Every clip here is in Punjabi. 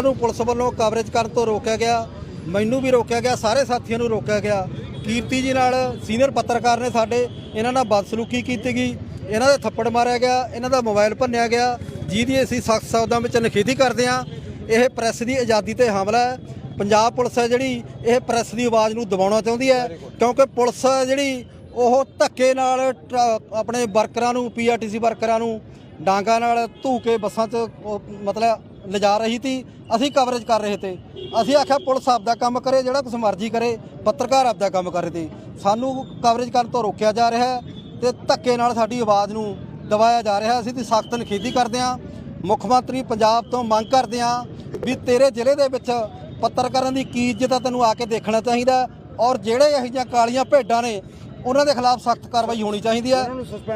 ਨੂੰ ਪੁਲਿਸ ਵੱਲੋਂ ਕਵਰੇਜ ਕਰਨ ਤੋਂ ਰੋਕਿਆ ਗਿਆ। ਮੈਨੂੰ ਵੀ ਰੋਕਿਆ ਗਿਆ, ਸਾਰੇ ਸਾਥੀਆਂ ਨੂੰ ਰੋਕਿਆ ਗਿਆ। ਕੀਰਤੀ ਜੀ ਨਾਲ ਸੀਨੀਅਰ ਪੱਤਰਕਾਰ ਨੇ ਸਾਡੇ, ਇਹਨਾਂ ਨਾਲ ਬਦਸਲੂਕੀ ਕੀਤੀ ਗਈ। ਇਹਨਾਂ ਦਾ ਥੱਪੜ ਮਾਰਿਆ ਗਿਆ, ਇਹਨਾਂ ਦਾ ਮੋਬਾਈਲ ਭੰਨਿਆ ਗਿਆ। ਜਿਹਦੀ ਅਸੀਂ ਸਖਤ ਸ਼ਬਦਾਂ ਵਿੱਚ ਨਿਖੇਧੀ ਕਰਦੇ ਹਾਂ। ਇਹ ਪ੍ਰੈਸ ਦੀ ਆਜ਼ਾਦੀ ਤੇ ਹਮਲਾ ਹੈ। ਪੰਜਾਬ ਪੁਲਿਸ ਹੈ ਜਿਹੜੀ, ਇਹ ਪ੍ਰੈਸ ਦੀ ਆਵਾਜ਼ ਨੂੰ ਦਬਾਉਣਾ ਚਾਹੁੰਦੀ ਹੈ। ਕਿਉਂਕਿ ਪੁਲਿਸ ਜਿਹੜੀ, ਉਹ ਧੱਕੇ ਨਾਲ ਟਰ- ਆਪਣੇ ਵਰਕਰਾਂ ਨੂੰ ਪੀਆਰਟੀਸੀ ਵਰਕਰਾਂ ਨੂੰ ਡਾਂਗਾ ਨਾਲ ਧੂ ਕੇ ਬੱਸਾਂ 'ਚ, ਉਹ ਮਤਲਬ ਲਿਜਾ ਰਹੀ ਸੀ, ਅਸੀਂ ਕਵਰੇਜ ਕਰ ਰਹੇ ਤੇ। ਅਸੀਂ ਆਖਿਆ ਪੁਲਿਸ ਆਪਦਾ ਕੰਮ ਕਰੇ, ਜਿਹੜਾ ਕੁਛ ਮਰਜ਼ੀ ਕਰੇ, ਪੱਤਰਕਾਰ ਆਪਦਾ ਕੰਮ ਕਰ ਰਹੇ ਤੇ। ਸਾਨੂੰ ਕਵਰੇਜ ਕਰਨ ਤੋਂ ਰੋਕਿਆ ਜਾ ਰਿਹਾ ਹੈ ਤੇ ਧੱਕੇ ਨਾਲ ਸਾਡੀ ਆਵਾਜ਼ ਨੂੰ ਦਬਾਇਆ ਜਾ ਰਿਹਾ ਅਸੀਂ ਤੇ ਸਖਤ ਨਿਖੇਧੀ ਕਰਦੇ ਹਾਂ। ਮੁੱਖ ਮੰਤਰੀ ਪੰਜਾਬ ਤੋਂ ਮੰਗ ਕਰਦੇ ਹਾਂ ਵੀ ਤੇਰੇ ਜ਼ਿਲ੍ਹੇ ਦੇ ਵਿੱਚ ਪੱਤਰਕਾਰਾਂ ਦੀ ਕੀ ਇੱਜ਼ਤ ਆ ਤੈਨੂੰ ਆ ਕੇ ਦੇਖਣਾ ਚਾਹੀਦਾ ਔਰ ਜਿਹੜੇ ਇਹੋ ਜਿਹੀਆਂ ਕਾਲੀਆਂ ਭੇਡਾਂ ਨੇ ਉਹਨਾਂ ਦੇ ਖਿਲਾਫ ਸਖਤ ਕਾਰਵਾਈ ਹੋਣੀ ਚਾਹੀਦੀ ਹੈ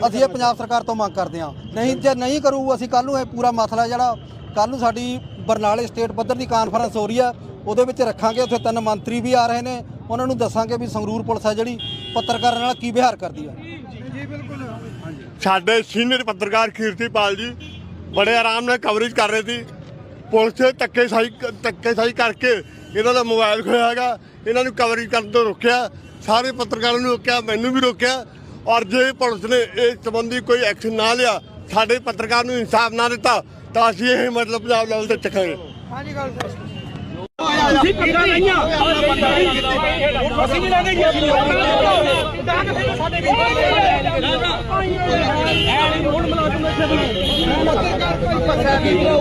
ਅਸੀਂ ਇਹ ਪੰਜਾਬ ਸਰਕਾਰ ਤੋਂ ਮੰਗ ਕਰਦੇ ਹਾਂ। ਨਹੀਂ ਜੇ ਨਹੀਂ ਕਰੂ ਅਸੀਂ ਕੱਲ ਨੂੰ ਇਹ ਪੂਰਾ ਮਸਲਾ ਜਿਹੜਾ ਕੱਲ ਨੂੰ ਸਾਡੀ ਬਰਨਾਲੇ ਸਟੇਟ ਪੱਧਰ ਦੀ ਕਾਨਫਰੰਸ ਹੋ ਰਹੀ ਆ ਉਹਦੇ ਵਿੱਚ ਰੱਖਾਂਗੇ। ਉੱਥੇ ਤਿੰਨ ਮੰਤਰੀ ਵੀ ਆ ਰਹੇ ਨੇ। ਉਹਨਾਂ ਨੂੰ ਦੱਸਾਂਗੇ ਵੀ ਸੰਗਰੂਰ ਪੁਲਿਸ ਹੈ ਜਿਹੜੀ ਪੱਤਰਕਾਰਾਂ ਨਾਲ ਕੀ ਵਿਹਾਰ ਕਰਦੀ ਹੈ ਸਾਡੇ ਸੀਨੀਅਰ ਪੱਤਰਕਾਰ ਕੀਰਤੀਪਾਲ ਜੀ ਬੜੇ ਆਰਾਮ ਨਾਲ ਕਵਰੇਜ ਕਰ ਰਹੇ ਸੀ। ਪੁਲਿਸ ਨੇ ਧੱਕੇ ਸਾਈ ਧੱਕੇ ਸਾਈ ਕਰਕੇ ਇਹਨਾਂ ਦਾ ਮੋਬਾਈਲ ਖੋਇਆ ਹੈਗਾ। ਇਹਨਾਂ ਨੂੰ ਕਵਰੇਜ ਕਰਨ ਤੋਂ ਰੋਕਿਆ। ਸਾਰੇ ਪੱਤਰਕਾਰਾਂ ਨੂੰ ਰੋਕਿਆ ਮੈਨੂੰ ਵੀ ਰੋਕਿਆ ਔਰ ਜੇ ਪੁਲਿਸ ਨੇ ਇਸ ਸੰਬੰਧੀ ਕੋਈ ਐਕਸ਼ਨ ਨਾ ਲਿਆ ਸਾਡੇ ਪੱਤਰਕਾਰ ਨੂੰ ਇਨਸਾਫ ਨਾ ਦਿੱਤਾ ਤਾਂ ਅਸੀਂ ਇਹ ਮਤਲਬ ਪੰਜਾਬ ਲੈਵਲ ਤੇ ਚੱਕਾਂਗੇ। ਅਸੀਂ ਪੱਕਾ ਨਹੀਂ ਆ ਅਸੀਂ ਵੀ ਲੈਣੇ ਜੀ ਸਾਡੇ ਵੀ ਐ ਹੁਣ ਮੁਲਾਜ਼ਮ ਇੱਥੇ ਸਾਡੇ ਦਾ ਠੀਕ ਕਰ ਦੋ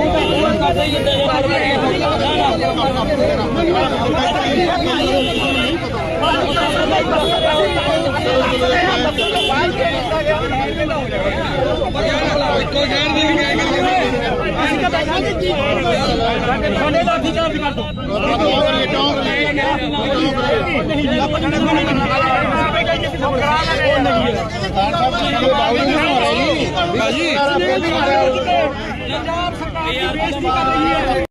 ਭਾਜੀ। ਪੰਜਾਬ ਸਰਕਾਰ ਦੀ ਬੇਇੱਜ਼ਤੀ ਕਰ ਰਹੀ ਹੈ